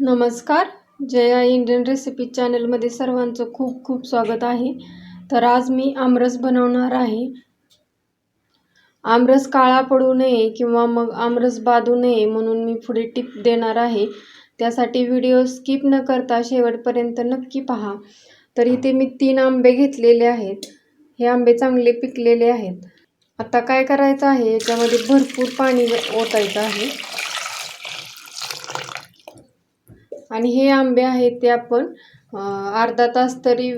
नमस्कार. Jaya Indian recipe चॅनलमध्ये सर्वांचं खूप खूप स्वागत आहे. तर आज मी आमरस बनवणार आहे. आमरस काळा पडू नये किंवा मग आमरस बाधू नये म्हणून मी पुढे टिप देणार आहे. त्यासाठी व्हिडिओ स्किप न करता शेवटपर्यंत नक्की पहा. तर इथे मी तीन आंबे घेतलेले आहेत. हे आंबे चांगले पिकलेले आहेत. आता काय करायचं आहे? याच्यामध्ये भरपूर पाणी ओतायचं आहे. आणि हे आंबे आहेत ते आपण अर्धा तास तरी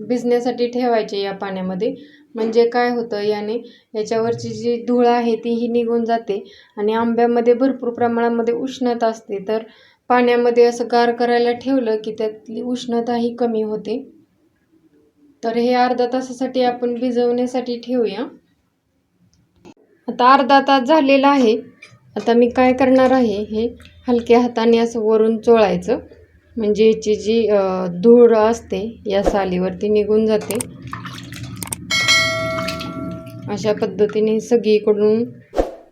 भिजण्यासाठी ठेवायचे या पाण्यामध्ये. म्हणजे काय होतं याने याच्यावरची जी धूळ आहे तीही निघून जाते आणि आंब्यामध्ये भरपूर प्रमाणामध्ये उष्णता असते. तर पाण्यामध्ये असं गार करायला ठेवलं की त्यातली उष्णताही कमी होते. तर हे अर्धा तासासाठी आपण भिजवण्यासाठी ठेवूया. आता अर्धा तास झालेला आहे. आता मी काय करणार आहे हे हलक्या हाताने असं वरून चोळायचं. म्हणजे याची जी धूळ असते या सालीवरती निघून जाते. अशा पद्धतीने सगळीकडून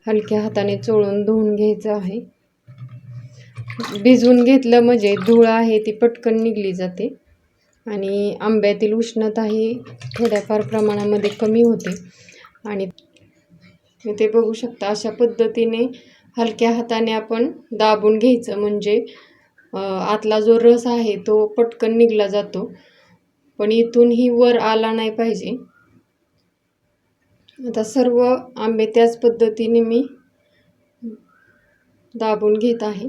हलक्या हाताने चोळून धुवून घ्यायचं आहे. भिजवून घेतलं म्हणजे धूळ आहे ती पटकन निघली जाते. आणि आंब्यातील उष्णता ही थोड्याफार प्रमाणामध्ये कमी होते. आणि ते बघू शकता अशा पद्धतीने हलक्या हाताने आपण दाबून घ्यायचं. म्हणजे आतला जो रस आहे तो पटकन निघला जातो. पण इथूनही वर आला नाही पाहिजे. आता सर्व आंबे त्याच पद्धतीने मी दाबून घेत आहे.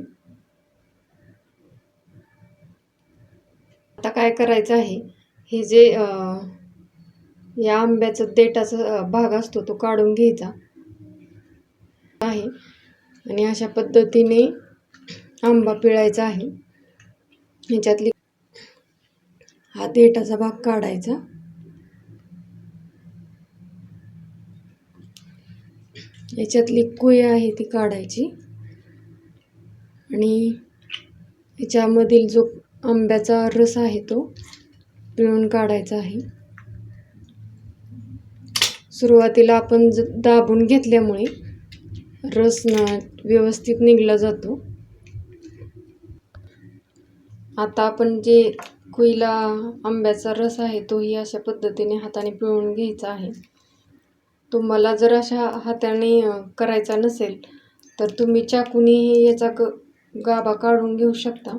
आता काय करायचं आहे? हे जे या आंब्याचा देठाचा भाग असतो तो काढून घ्यायचा आहे. आणि अशा पद्धतीने आंबा पिळायचा आहे. ह्याच्यातली हा देठाचा भाग काढायचा. याच्यातली कुय आहे ती काढायची. आणि याच्यामधील जो आंब्याचा रस आहे तो पिळून काढायचा आहे. सुरुवातीला आपण ज दाबून घेतल्यामुळे रस व्यवस्थित निघला जातो. आता आपण जे कुईला आंब्याचा रस आहे तोही अशा पद्धतीने हाताने पिळून घ्यायचा आहे. तुम्हाला जर अशा हाताने करायचा नसेल तर तुम्ही चाकूनेही याचा ग गाभा काढून घेऊ शकता.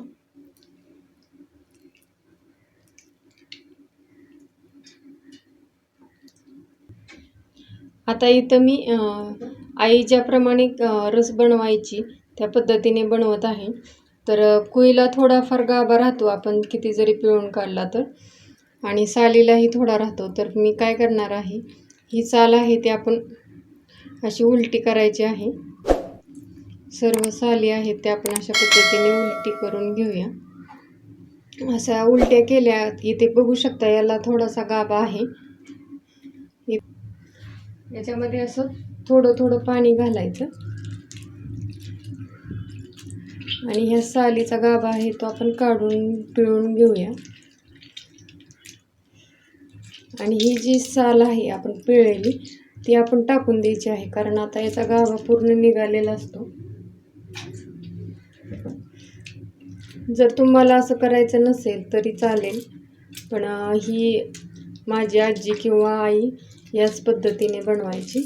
आता इथं मी आई ज्याप्रमाणे रस बनवायची त्या पद्धतीने बनवत आहे. तर कुईला थोडाफार गाभा राहतो आपण किती जरी पिळून काढला तर. आणि सालीलाही थोडा राहतो. तर मी काय करणार आहे ही साल आहे ती आपण अशी उलटी करायची आहे. सर्व साली आहेत त्या आपण अशा पद्धतीने उलटी करून घेऊया. अशा उलट्या केल्या इथे बघू शकता याला थोडासा गाभा आहे. याच्यामध्ये असं थोडं थोडं पाणी घालायचं. आणि ह्या सालीचा गाभा आहे तो आपण काढून पिळून घेऊया. आणि ही जी साल आहे आपण पिळलेली ती आपण टाकून द्यायची आहे कारण आता याचा गाभा पूर्ण निघालेला असतो. जर तुम्हाला असं करायचं नसेल तरी चालेल पण ही माझी आजी किंवा आई याच पद्धतीने बनवायची.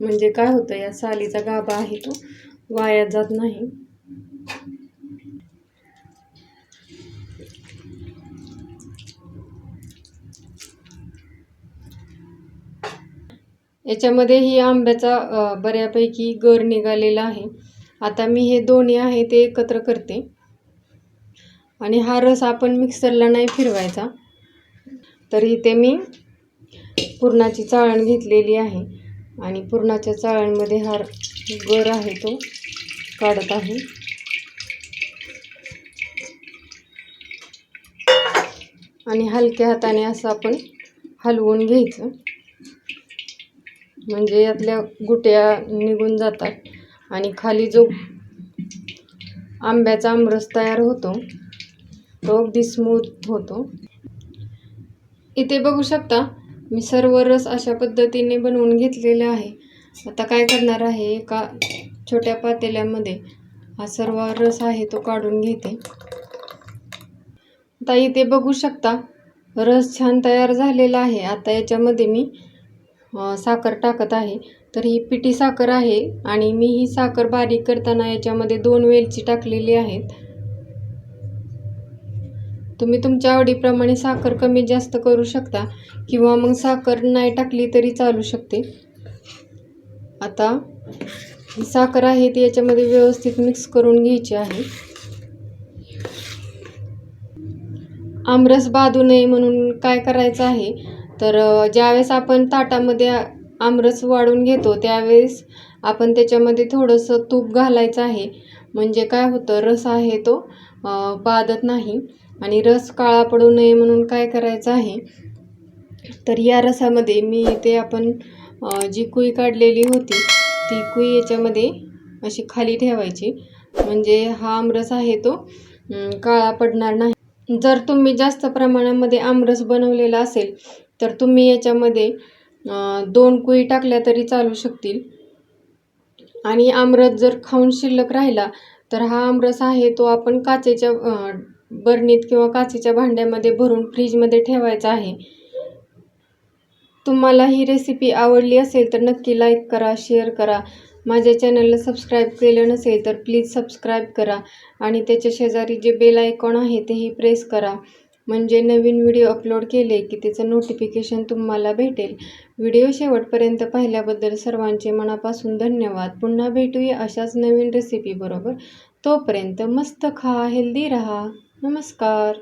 म्हणजे काय होतं या सालीचा गाभा आहे तो वाया जात नाही. याच्यामध्ये ही आंब्याचा बऱ्यापैकी गर निघालेला आहे. आता मी हे दोन्ही आहे ते एकत्र करते. आणि हा रस आपण मिक्सरला नाही फिरवायचा. तर इथे मी पुरणाची चाळण घेतलेली आहे. आणि पुरणाच्या चाळ्यांमध्ये हा गर आहे तो. काढत आहे. आणि हलक्या हाताने असं आपण हलवून घ्यायचं. म्हणजे यातल्या गुट्या निघून जातात. आणि खाली जो आंब्याचा आमरस तयार होतो तो अगदी स्मूथ होतो. इथे बघू शकता मी सर्व रस अशा पद्धतीने बनवून घेतलेले आहे. आता काय करणार आहे एका छोट्या पातेल्यामध्ये हा सर्व रस आहे तो काढून घेते. आता इथे बघू शकता. रस छान तयार झालेला आहे. आता याच्यामध्ये मी साखर टाकत आहे. तर ही पिठी साखर आहे आणि मी ही साखर बारीक करताना याच्यामध्ये दोन वेलची टाकलेली आहेत. तुम्ही तुमच्या आवडीप्रमाणे साखर कमी जास्त करू शकता किंवा मग साखर नाही टाकली तरी चालू शकते. आता साखर आहे ती याच्यामध्ये व्यवस्थित मिक्स करून घ्यायची आहे. आमरस बाधू नये म्हणून काय करायचं आहे? तर ज्यावेळेस आपण ताटामध्ये आमरस वाढून घेतो त्यावेळेस आपण त्याच्यामध्ये थोडंसं तूप घालायचं आहे. म्हणजे काय होतं? रस आहे तो बाधत नाही. आणि रस काळा पडू नये म्हणून काय करायचं आहे? तर या रसामध्ये मी इथे आपण जी कुई काढलेली होती ती कुई याच्यामध्ये अशी खाली ठेवायची. म्हणजे हा आमरस आहे तो काळा पडणार नाही. जर तुम्ही जास्त प्रमाणामध्ये आमरस बनवलेला असेल तर तुम्ही याच्यामध्ये दोन कुई टाकल्या तरी चालू शकतील. आणि आमरस जर खाऊन शिल्लक राहिला तर हा आमरस आहे तो आपण काचेच्या बरणीत किंवा काचेच्या भांड्यामध्ये भरून फ्रीजमध्ये ठेवायचं आहे. तुम्हाला ही रेसिपी आवडली असेल तर नक्की लाईक करा शेअर करा. माझ्या चॅनलला सबस्क्राईब केलं नसेल तर प्लीज सबस्क्राईब करा आणि त्याच्या शेजारी जे बेल आयकॉन आहे तेही प्रेस करा. म्हणजे नवीन व्हिडिओ अपलोड केले की त्याचं नोटिफिकेशन तुम्हाला भेटेल. व्हिडिओ शेवटपर्यंत पाहिल्याबद्दल सर्वांचे मनापासून धन्यवाद. पुन्हा भेटूया अशाच नवीन रेसिपीबरोबर तोपर्यंत मस्त खा हेल्दी रहा. नमस्कार.